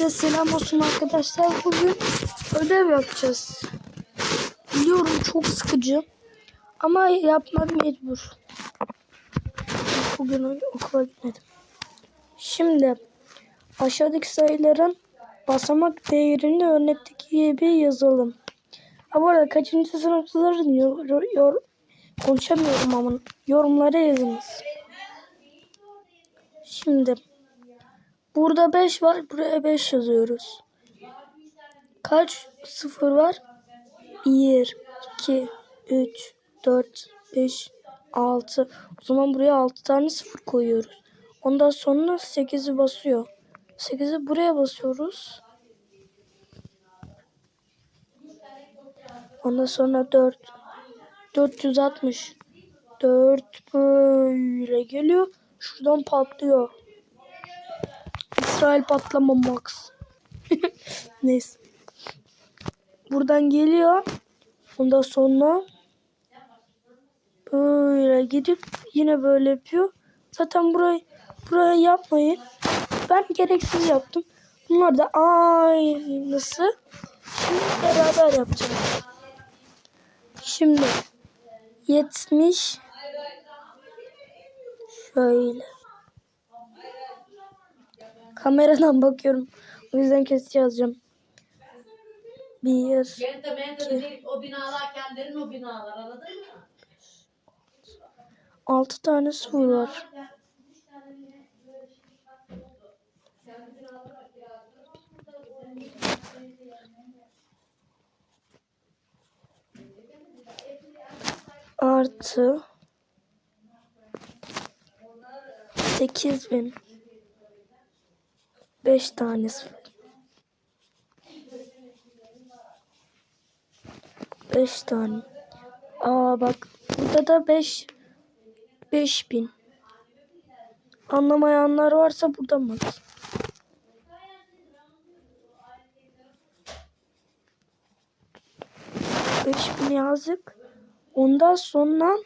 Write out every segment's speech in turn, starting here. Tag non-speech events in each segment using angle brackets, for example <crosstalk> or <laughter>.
Hepinize selam olsun arkadaşlar. Bugün ödev yapacağız. Biliyorum çok sıkıcı. Ama yapmak mecbur. Bugün okula gitmedim. Şimdi aşağıdaki sayıların basamak değerini örnekteki gibi yazalım. Ha bu arada kaçıncı sınıfların yor, yor, konuşamıyorum ama yorumlara yazınız. Şimdi Burada 5 var. Buraya 5 yazıyoruz. Kaç sıfır var? 1, 2, 3, 4, 5, 6. O zaman buraya 6 tane sıfır koyuyoruz. Ondan sonra 8'i basıyor. 8'i buraya basıyoruz. Ondan sonra 4. 460. 4 böyle geliyor. Şuradan patlıyor. İsrail patlama Max. <laughs> Neyse. Buradan geliyor. Ondan sonra böyle gidip yine böyle yapıyor. Zaten burayı buraya yapmayın. Ben gereksiz yaptım. Bunlar da aynısı. Şimdi beraber yapacağız. Şimdi 70 şöyle Kameradan bakıyorum. O yüzden kesici yazacağım. Bir, Kente mente değil, o binalar kendilerin o binalar anladın mı? altı tane sıfır var. Artı sekiz bin. Beş tane sıfır. Beş tane. Aa bak burada da beş. Beş bin. Anlamayanlar varsa buradan bak. Beş bin yazdık. Ondan sonra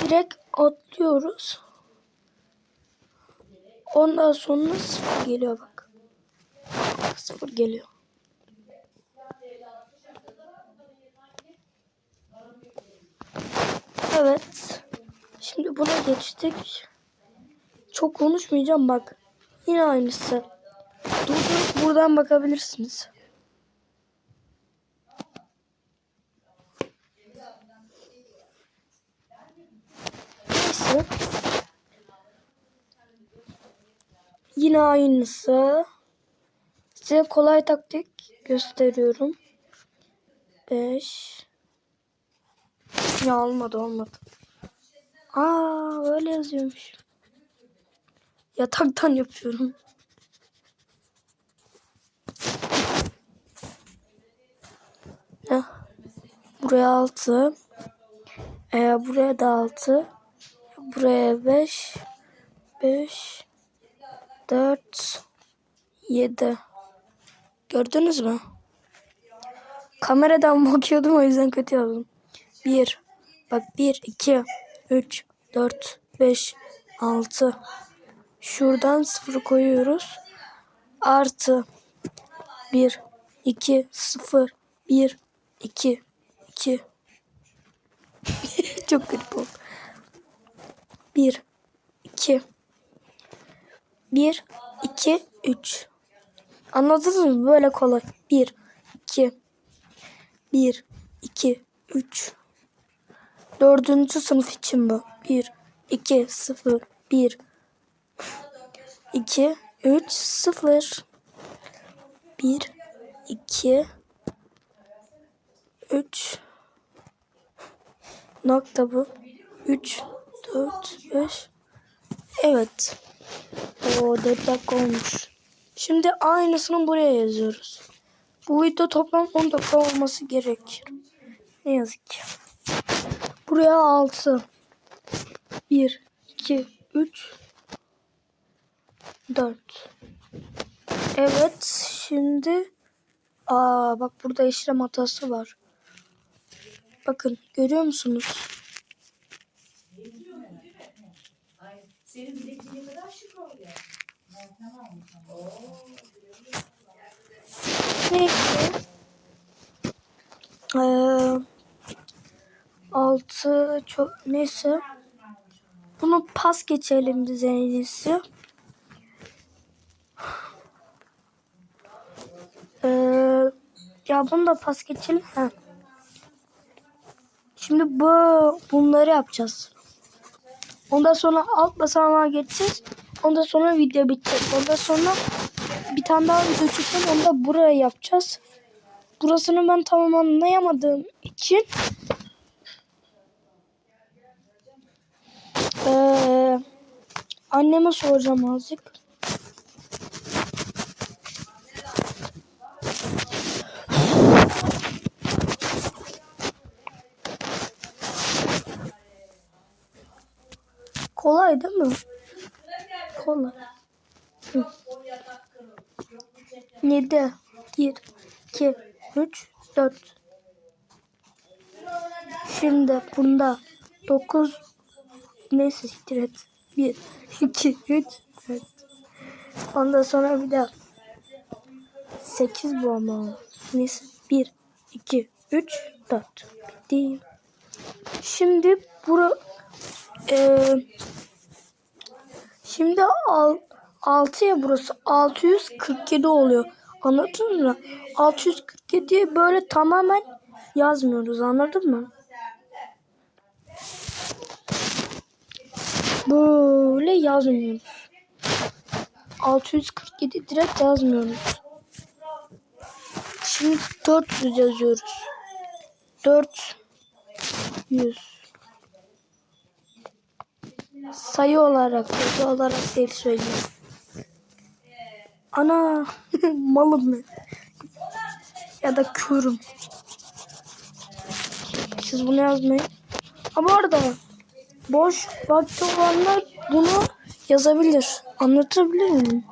direkt atlıyoruz. Ondan sonra sıfır geliyor bak. Sıfır geliyor. Evet. Şimdi buna geçtik. Çok konuşmayacağım bak. Yine aynısı. Durdurup buradan bakabilirsiniz. Neyse. Yine aynısı. Size kolay taktik gösteriyorum. 5 Ya olmadı olmadı. Aa öyle yazıyormuş. Yataktan yapıyorum. Heh. Buraya 6. Ee, buraya da 6. Buraya 5. 5. 4. 7. Gördünüz mü? Kameradan <laughs> bakıyordum o yüzden kötü yazdım. 1. Bak 1, 2, 3, 4, 5, 6. Şuradan 0 koyuyoruz. Artı 1, 2, 0, 1, 2, 2. Çok garip oldu. 1, 2, 1, 2, 3. Anladınız mı? Böyle kolay. 1, 2, 1, 2, 3. Dördüncü sınıf için bu. 1, 2, 0, 1, 2, 3, 0. 1, 2, 3. Nokta bu. 3, 4, 5. Evet. O 4 dakika olmuş. Şimdi aynısını buraya yazıyoruz. Bu video toplam 10 dakika olması gerek. Ne yazık ki. Buraya 6. 1, 2, 3, 4. Evet şimdi Aa bak burada işlem hatası var. Bakın görüyor musunuz? Senin bilekin ne kadar şık oldu. Meltem almış ama. Oo. Neyse. Ee, altı çok neyse. Bunu pas geçelim biz en iyisi. Ee, ya bunu da pas geçelim. Ha. Şimdi bu bunları yapacağız. Ondan sonra alt basamağa geçeceğiz. Ondan sonra video bitecek. Ondan sonra bir tane daha video çekeceğim. Onu da buraya yapacağız. Burasını ben tamam anlayamadığım için ee, anneme soracağım azıcık. Kolay değil mi? Kolay. Hı. 7, 1, 2, 3, 4. Şimdi bunda 9 neyse siktir et. 1, 2, 3, 4. Ondan sonra bir daha 8 bu ama. Neyse 1, 2, 3, 4. Bitti. Şimdi bura eee Şimdi al, 6 ya burası 647 oluyor. Anladın mı? 647'yi böyle tamamen yazmıyoruz anladın mı? Böyle yazmıyoruz. 647 direkt yazmıyoruz. Şimdi 400 yazıyoruz. 400 sayı olarak, sayı olarak değil söyleyeyim. Ana <laughs> malım ben. Ya da körüm. Siz bunu yazmayın. Ama orada boş vakti olanlar bunu yazabilir. Anlatabilir miyim?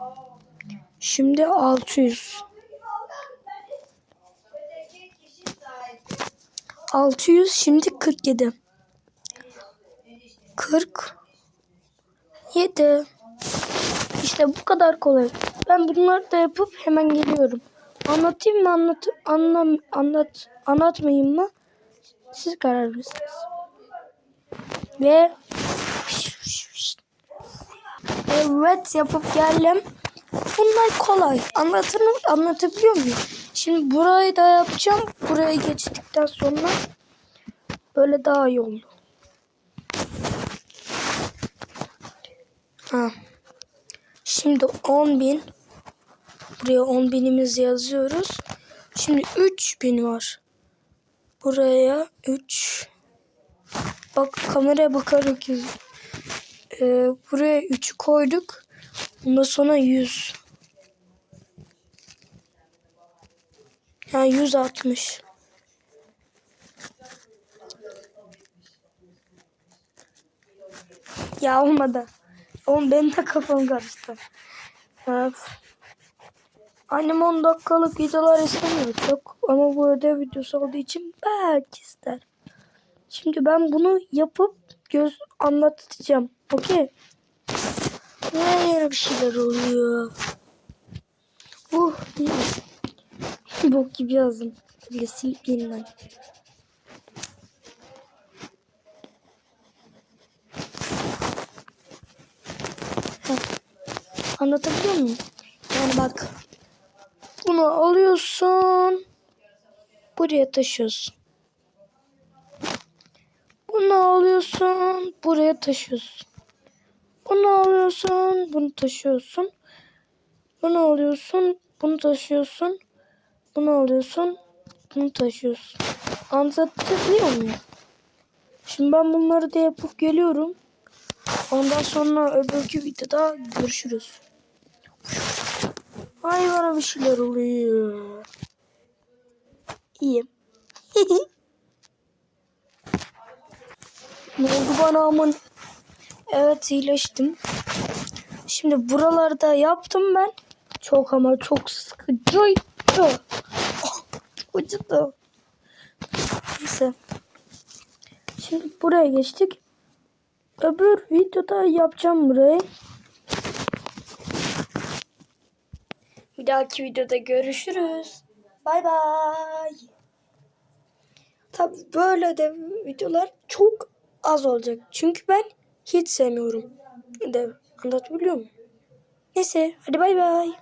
Şimdi 600. 600 şimdi 47. 40 7 İşte bu kadar kolay. Ben bunları da yapıp hemen geliyorum. Anlatayım mı anlat anlam anlat anlatmayayım mı? Siz karar verirsiniz. Ve Evet yapıp geldim. Bunlar kolay. Anlatır anlatabiliyor muyum? Şimdi burayı da yapacağım. Buraya geçtikten sonra böyle daha iyi oldu. Ha. Şimdi 10.000 buraya 10.000'imizi yazıyoruz. Şimdi 3.000 var. Buraya 3 Bak kameraya bakarak yaz. Ee, buraya 3 koyduk. Ondan sonra 100. Yani 160. Ya olmadı. Oğlum benim de kafam karıştı. Evet. Annem 10 dakikalık videolar istemiyor çok. Ama bu ödev videosu olduğu için belki ister. Şimdi ben bunu yapıp göz anlatacağım. Okey. Ne yere bir şeyler oluyor. Uh. <laughs> Bok gibi yazdım. Böyle silip yeniden. Anlatabiliyor muyum? Yani bak. Bunu alıyorsun. Buraya taşıyorsun. Bunu alıyorsun. Buraya taşıyorsun. Bunu alıyorsun. Bunu taşıyorsun. Bunu alıyorsun. Bunu taşıyorsun. Bunu alıyorsun. Bunu taşıyorsun. Anlatabiliyor muyum? Şimdi ben bunları da yapıp geliyorum. Ondan sonra öbürkü videoda görüşürüz. Ay bana bir şeyler oluyor. İyiyim. <laughs> ne oldu bana aman? Evet iyileştim. Şimdi buralarda yaptım ben. Çok ama çok sıkıcıydı. <laughs> Acıdı. Neyse. Şimdi buraya geçtik. Öbür videoda yapacağım burayı. Bir dahaki videoda görüşürüz. Bay bay. Tabi böyle de videolar çok az olacak. Çünkü ben hiç sevmiyorum. Dev. Anlatabiliyor muyum? Neyse hadi bay bay.